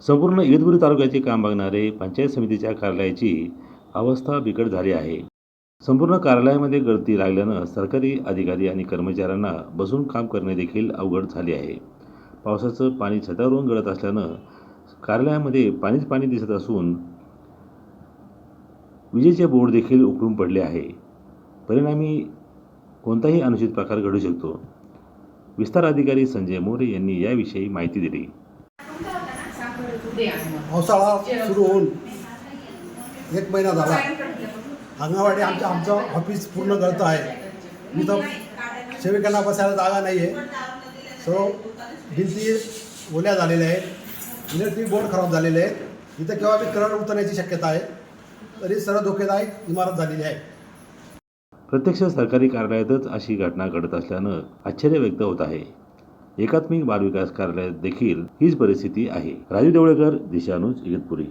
संपूर्ण इगतपुरी तालुक्याचे काम बघणारे पंचायत समितीच्या कार्यालयाची अवस्था बिकट झाली आहे. संपूर्ण कार्यालयामध्ये गर्दी लागल्यानं सरकारी अधिकारी आणि कर्मचाऱ्यांना बसून काम करणे देखील अवघड झाले आहे. पावसाचं पाणी छतावरून गळत असल्यानं कार्यालयामध्ये पाणीच पाणी दिसत असून विजेचे बोर्ड देखील उकळून पडले आहे. परिणामी कोणताही अनुचित प्रकार घडू शकतो. विस्तार अधिकारी संजय मोरे यांनी याविषयी माहिती दिली. पावसाळा सुरू होऊन एक महिना झाला. अंगणवाडी आमचं आमचं ऑफिस पूर्ण गळतं आहे. इथं सेविकांना बसायला जागा नाही आहे सर्व भिंती ओल्या झालेल्या आहेत. इलेक्ट्रिक बोर्ड खराब झालेले आहेत. इथं केव्हा बी करंट उतरण्याची शक्यता आहे. तरी सर्व धोकेदायक इमारत झालेली आहे. प्रत्यक्ष सरकारी कार्यालयातच अशी घटना घडत असल्यानं आश्चर्य व्यक्त होत आहे. एकात्मिक बालविकास कार्यालयात देखील हीच परिस्थिती आहे. राजू देवळेकर दिशानुज इगतपुरी.